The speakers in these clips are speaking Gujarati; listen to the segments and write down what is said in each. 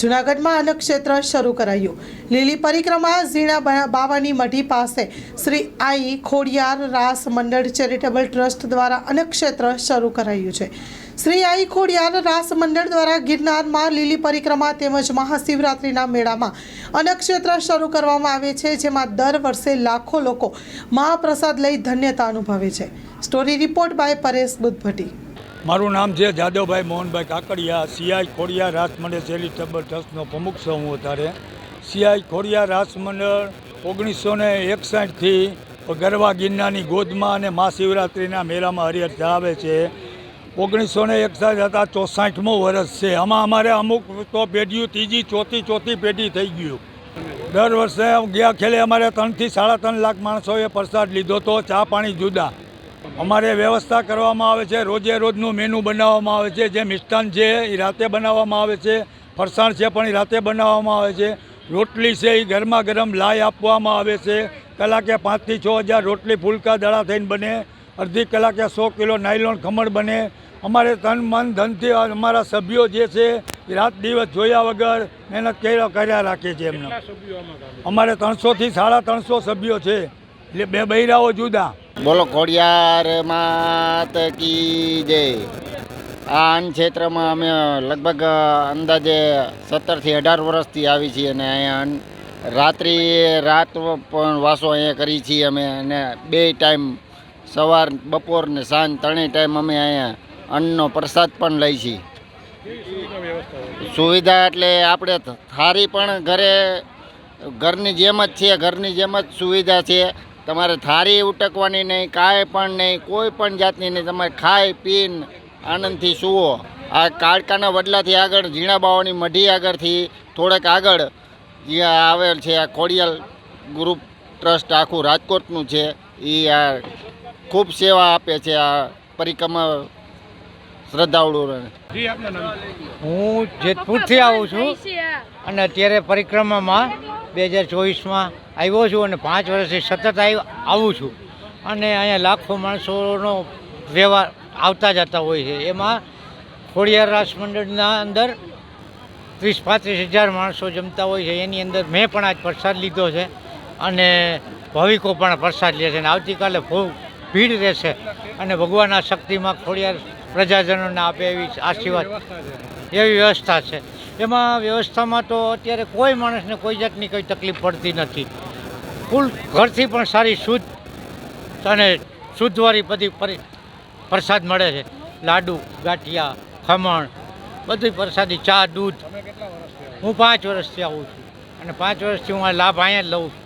જૂનાગઢમાં અલગ શરૂ કરાયું. લીલી પરિક્રમા, ઝીણા બાવાની મઢી પાસે શ્રી આઈ ખોડિયાર રાસ મંડળ ચેરિટેબલ ટ્રસ્ટ દ્વારા અલગ શરૂ કરાયું છે. શ્રી આઈ ખોડિયાર રાસ મંડળ દ્વારા ગિરનારમાં લીલી પરિક્રમા તેમજ મહાશિવરાત્રિના મેળામાં અનક્ષેત્ર શરૂ કરવામાં આવે છે, જેમાં દર વર્ષે લાખો લોકો મહાપ્રસાદ લઈ ધન્યતા અનુભવે છે. Story report by Paresh Buddhbhatti. મારું નામ છે જાદવભાઈ મોહનભાઈ કાકડિયા. સીઆઈ ખોડિયા રાસમંડળ મંડળ ચેરિટેબલ ટ્રસ્ટનો પ્રમુખ છું હું અત્યારે. સીઆઈ ખોડિયા રાસ મંડળ ઓગણીસો ને એકસાઠથી ગરવા ગિરનારની ગોદમાં અને મહાશિવરાત્રિના મેળામાં હરિહર આવે છે. ઓગણીસો ને એકસાઠ હતા, ચોસાઠમું વર્ષ છે. આમાં અમારે અમુક તો પેઢીઓ ત્રીજી, ચોથી ચોથી પેઢી થઈ ગયું. દર વર્ષે ગયા ખેલે અમારે ત્રણથી સાડા ત્રણ લાખ માણસોએ પ્રસાદ લીધો તો ચા પાણી જુદા. અમારે વ્યવસ્થા કરવામાં આવે છે રોજે રોજનું મેનુ બનાવવામાં આવે છે જે મિષ્ટાન છે એ રાતે બનાવવામાં આવે છે ફરસાણ છે પણ એ રાતે બનાવવામાં આવે છે રોટલી છે એ ગરમા ગરમ લાય આપવામાં આવે છે કલાકે પાંચથી છ હજાર રોટલી ફૂલકા દડા થઈને બને અડધી કલાકે સો કિલો નાયલોન ખમણ બને અમારે તન મન ધનથી અમારા સભ્યો જે છે એ રાત દિવસ જોયા વગર મહેનત કર્યા કર્યા રાખે છે એમને. અમારે ત્રણસોથી સાડા ત્રણસો સભ્યો છે એટલે બે બૈરાઓ જુદા. બોલો ખોડિયાર માત કી જય. આ અન્ન ક્ષેત્રમાં અમે લગભગ અંદાજે સત્તરથી અઢાર વર્ષથી આવી છીએ અને અહીંયા રાત્રિ રાત પણ વાસો અહીંયા કરી છીએ અમે અને બે ટાઈમ સવાર, બપોર ને સાંજ ત્રણેય ટાઈમ અમે અહીંયા અન્નનો પ્રસાદ પણ લઈ છીએ. સુવિધા એટલે આપણે થારી પણ ઘરે, ઘરની જેમ જ છે, ઘરની જેમ જ સુવિધા છે. તમારે થારી ઉટકવાની નહીં કાંઈ પણ નહીં કોઈ પણ જાતની નહીં. તમારે ખાઈ પીને આનંદથી સૂવો. આ કાળકાના વડલાથી આગળ ઝીણા બાવાની મઢી આગળથી થોડેક આગળ જે આવેલ છે આ ખોડિયાલ ગ્રુપ ટ્રસ્ટ આખું રાજકોટનું છે. એ આ ખૂબ સેવા આપે છે આ પરિક્રમા શ્રદ્ધાળુઓને હું જેતપુરથી આવું છું અને અત્યારે પરિક્રમામાં બે હજાર ચોવીસમાં આવ્યો છું અને પાંચ વર્ષથી સતત આવ છું. અને અહીંયા લાખો માણસોનો વ્યવહાર આવતા જતા હોય છે. એમાં ખોડિયાર રાસ મંડળના અંદર ત્રીસ પાંત્રીસ હજાર માણસો જમતા હોય છે. એની અંદર મેં પણ આજ પ્રસાદ લીધો છે અને ભાવિકો પણ પ્રસાદ લે છે. અને આવતીકાલે ખૂબ ભીડ રહેશે અને ભગવાનના શક્તિમાં ખોડિયાર પ્રજાજનોને આપે એવી આશીર્વાદ એવી વ્યવસ્થા છે. એમાં વ્યવસ્થામાં તો અત્યારે કોઈ માણસને કોઈ જાતની કોઈ તકલીફ પડતી નથી. ફૂલ ઘરથી પણ સારી શુદ્ધ અને શુદ્ધવાળી બધી પરી, પ્રસાદ મળે છે. લાડુ, ગાંઠિયા, ખમણ, બધી પ્રસાદી, ચા, દૂધ. હું પાંચ વર્ષથી આવું છું. અને પાંચ વર્ષથી હું આ લાભ અહીંયા જ લઉં છું.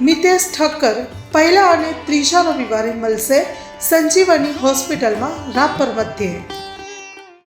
મિતેશ ઠક્કર પહેલા અને ત્રીજા રવિવારે મળશે સંજીવની હોસ્પિટલમાં રાપર મધ્યે.